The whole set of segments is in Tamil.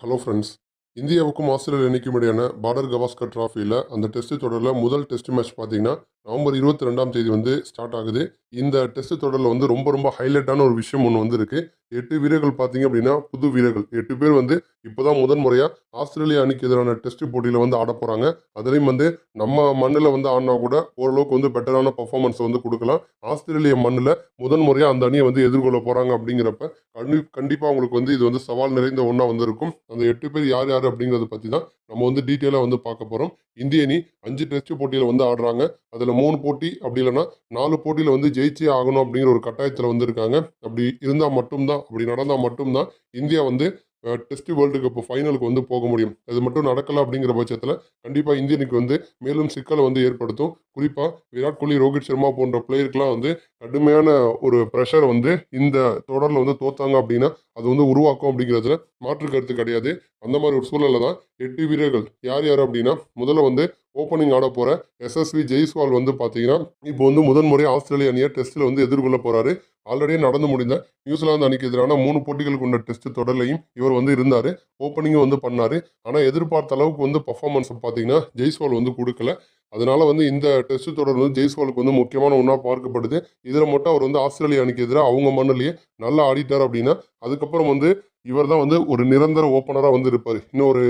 ஹலோ ஃப்ரெண்ட்ஸ் இந்தியாவுக்கும் ஆஸ்திரேலியா அணிக்கும் இடையான பார்டர் கவாஸ்கர் ட்ராஃபியில் அந்த டெஸ்ட் தொடரில் முதல் டெஸ்ட் மேட்ச் பார்த்தீங்கன்னா நவம்பர் இருபத்தி ரெண்டாம் தேதி வந்து ஸ்டார்ட் ஆகுது. இந்த டெஸ்ட் தொடரில் வந்து ரொம்ப ரொம்ப ஹைலைட்டான ஒரு விஷயம் ஒன்று வந்து இருக்கு எட்டு வீரர்கள் பார்த்தீங்க அப்படின்னா புது வீரர்கள். எட்டு பேர் வந்து இப்போதான் முதன் முறையாக ஆஸ்திரேலியா அணிக்கு எதிரான டெஸ்ட் போட்டியில் வந்து ஆட போகிறாங்க அதுலேயும் வந்து நம்ம மண்ணில் வந்து ஆடினா கூட ஓரளவுக்கு வந்து பெட்டரான பர்ஃபார்மன்ஸ் வந்து கொடுக்கலாம். ஆஸ்திரேலிய மண்ணில் முதன் முறையாக அந்த அணியை வந்து எதிர்கொள்ள போகிறாங்க அப்படிங்கிறப்ப கண்டி கண்டிப்பாக அவங்களுக்கு வந்து இது வந்து சவால் நிறைந்த ஒன்றா வந்து இருக்கும் அந்த எட்டு பேர் யார் யார் அப்படிங்கிறத பற்றி தான் நம்ம வந்து டீட்டெயிலாக வந்து பார்க்க போகிறோம் இந்திய அணி அஞ்சு டெஸ்ட் போட்டியில் வந்து ஆடுறாங்க. அதில் மூணு போட்டி அப்படி இல்லைன்னா நாலு போட்டியில் வந்து ஜெயிச்சே ஆகணும் அப்படிங்கிற ஒரு கட்டாயத்தில் வந்திருக்காங்க. அப்படி இருந்தால் மட்டும்தான் அப்படி நடந்தால் மட்டும்தான் இந்தியா வந்து டெஸ்ட் வேர்ல்டு கப் ஃபைனலுக்கு வந்து போக முடியும். அது மட்டும் நடக்கலை அப்படிங்கிற பட்சத்தில் கண்டிப்பாக இந்தியனுக்கு வந்து மேலும் சிக்கலை வந்து ஏற்படுத்தும். குறிப்பாக விராட் கோலி ரோஹித் சர்மா போன்ற பிளேயருக்குலாம் வந்து கடுமையான ஒரு ப்ரெஷர் வந்து இந்த தொடரில் வந்து தோத்தாங்க அப்படின்னா அது வந்து உருவாக்கும் அப்படிங்கிறதுல மாற்று கருத்து கிடையாது. அந்த மாதிரி ஒரு சூழலில் தான் எட்டு வீரர்கள் யார் யார் அப்படின்னா முதல்ல வந்து ஓப்பனிங் ஆட போகிற எஸ்எஸ்வி ஜெய்ஸ்வால் வந்து பார்த்தீங்கன்னா இப்போ வந்து முதன் முறை ஆஸ்திரேலிய அணியை டெஸ்ட்டில் வந்து எதிர்கொள்ள போகிறாரு ஆல்ரெடியே நடந்து முடிந்த நியூசிலாந்து அணிக்கு எதிரான மூணு போட்டிகள் கொண்ட டெஸ்ட் தொடர்லையும் இவர் வந்து இருந்தார். ஓப்பனிங்கும் வந்து பண்ணார். ஆனால் எதிர்பார்த்த அளவுக்கு வந்து பர்ஃபார்மன்ஸ் பார்த்தீங்கன்னா ஜெய்ஸ்வால் வந்து கொடுக்கல. அதனால வந்து இந்த டெஸ்ட் தொடர் வந்து ஜெய்ஸ்வாலுக்கு வந்து முக்கியமான ஒன்றா பார்க்கப்படுது. இதில் மட்டும் அவர் வந்து ஆஸ்திரேலியா அணிக்கு எதிராக அவங்க மண்ணிலேயே நல்லா ஆடிட்டார் அப்படின்னா அதுக்கப்புறம் வந்து இவர் தான் வந்து ஒரு நிரந்தர ஓப்பனராக வந்து இருப்பார். இன்னும் ஒரு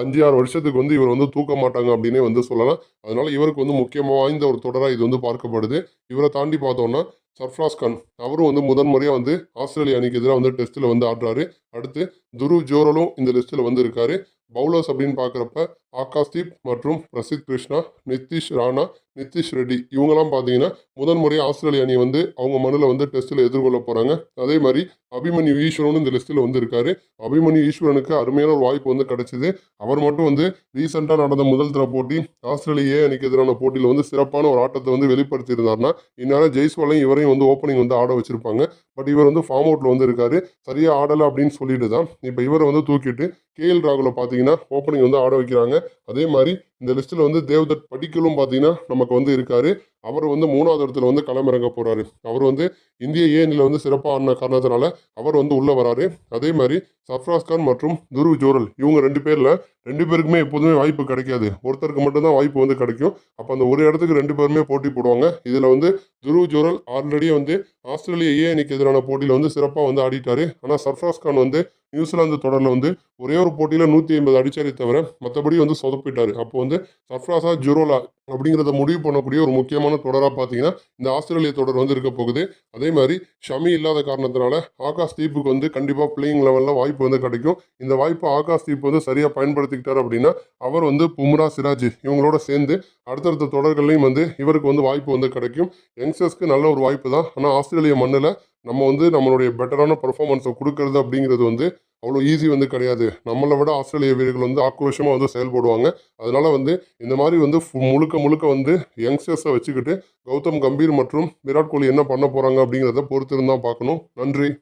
அஞ்சு ஆறு வருஷத்துக்கு வந்து இவர் வந்து தூக்க மாட்டாங்க அப்படின்னே வந்து சொல்லலாம். அதனால இவருக்கு வந்து முக்கியமாக வாய்ந்த ஒரு தொடராக இது வந்து பார்க்கப்படுது. இவரை தாண்டி பார்த்தோம்னா சர்ஃப்ராஸ் கான் அவரும் வந்து முதன் முறையாக வந்து ஆஸ்திரேலிய அணிக்கு எதிராக வந்து டெஸ்ட்டில் வந்து ஆடுறாரு. அடுத்து துரு ஜோரலும் இந்த லிஸ்ட்டில் வந்து இருக்காரு பவுலர்ஸ் அப்படின்னு பார்க்குறப்ப ஆகாஷ்தீப் மற்றும் பிரசித் கிருஷ்ணா நிதிஷ் ராணா நிதிஷ் ரெட்டி இவங்கெல்லாம் பார்த்தீங்கன்னா முதன் முறையாக ஆஸ்திரேலிய அணி வந்து அவங்க மண்ணில் வந்து டெஸ்ட்டில் எதிர்கொள்ள போகிறாங்க அதே மாதிரி அபிமன்யு ஈஸ்வரனும் இந்த லிஸ்ட்டில் வந்திருக்காரு. அபிமன்யு ஈஸ்வரனுக்கு அருமையான ஒரு வாய்ப்பு வந்து கிடச்சிது. அவர் மட்டும் வந்து ரீசெண்டாக நடந்த முதல் தர போட்டி ஆஸ்திரேலிய அணிக்கு எதிரான போட்டியில் வந்து சிறப்பான ஒரு ஆட்டத்தை வந்து வெளிப்படுத்தியிருந்தார்னா இந்நேரம் ஜெய்ஸ்வாலையும் இவரையும் வந்து ஓப்பனிங் வந்து ஆட வச்சிருப்பாங்க. பட் இவர் வந்து ஃபார்ம் அவுட்டில் வந்து இருக்காரு சரியாக ஆடலை அப்படின்னு சொல்லிட்டு தான் இப்போ இவரை வந்து தூக்கிட்டு கேஎல் ராகுலை பார்த்தீங்கன்னா ஓப்பனிங் வந்து ஆட வைக்கிறாங்க. அதே மாதிரி இந்த லிஸ்ட்டில் வந்து தேவ்தத் படிக்கலும் பார்த்தீங்கன்னா நமக்கு வந்து இருக்காரு. அவர் வந்து மூணாவது இடத்துல வந்து களமிறங்க போகிறாரு அவர் வந்து இந்திய ஏனில் வந்து சிறப்பாக ஆடின காரணத்தினால அவர் வந்து உள்ளே வராரு. அதே மாதிரி சஃப்ராஸ் கான் மற்றும் துருவ் ஜோரல் இவங்க ரெண்டு பேரில் ரெண்டு பேருக்குமே எப்போதுமே வாய்ப்பு கிடைக்காது. ஒருத்தருக்கு மட்டும்தான் வாய்ப்பு வந்து கிடைக்கும். அப்போ அந்த ஒரு இடத்துக்கு ரெண்டு பேருமே போட்டி போடுவாங்க. இதில் வந்து துருவ் ஜோரல் ஆல்ரெடியே வந்து ஆஸ்திரேலிய ஏ அணிக்கு எதிரான போட்டியில் வந்து சிறப்பாக வந்து ஆடிட்டாரு. ஆனால் சர்ஃப்ராஸ் கான் வந்து நியூசிலாந்து தொடரில் வந்து ஒரே ஒரு போட்டியில் நூற்றி ஐம்பது அடிச்சாரே தவிர மற்றபடி வந்து சொதப்பிட்டார். அப்போ வந்து சர்ஃப்ராஸா ஜுரோலா அப்படிங்கிறத முடிவு பண்ணக்கூடிய ஒரு முக்கியமான தொடராக பார்த்தீங்கன்னா இந்த ஆஸ்திரேலிய தொடர் வந்து இருக்க போகுது. அதே மாதிரி ஷமி இல்லாத காரணத்தினால ஆகாஷ் தீப்புக்கு வந்து கண்டிப்பாக பிளேயிங் லெவலில் வாய்ப்பு வந்து கிடைக்கும். இந்த வாய்ப்பு ஆகாஷ் தீப் வந்து சரியாக பயன்படுத்திக்கிட்டார் அப்படின்னா அவர் வந்து பும்ரா சிராஜ் இவங்களோட சேர்ந்து அடுத்தடுத்த தொடர்கள்லையும் வந்து இவருக்கு வந்து வாய்ப்பு வந்து கிடைக்கும். யங்ஸ்டர்ஸ்க்கு நல்ல ஒரு வாய்ப்பு தான். ஆனால் ஆஸ்திரேலிய மண்ணில் நம்ம வந்து நம்மளுடைய பெட்டரான பர்ஃபார்மன்ஸை கொடுக்கறது அப்படிங்கிறது வந்து அவ்வளோ ஈஸி வந்து கிடையாது. நம்மளை விட ஆஸ்திரேலிய வீரர்கள் வந்து ஆக்ரோஷமாக வந்து செயல்படுவாங்க. அதனால் வந்து இந்த மாதிரி வந்து ஃபு- முழுக்க முழுக்க வந்து யங்ஸ்டர்ஸை வச்சுக்கிட்டு கௌதம் கம்பீர் மற்றும் விராட் கோலி என்ன பண்ண போகிறாங்க அப்படிங்கிறத பொறுத்திருந்தான் பார்க்கணும். நன்றி.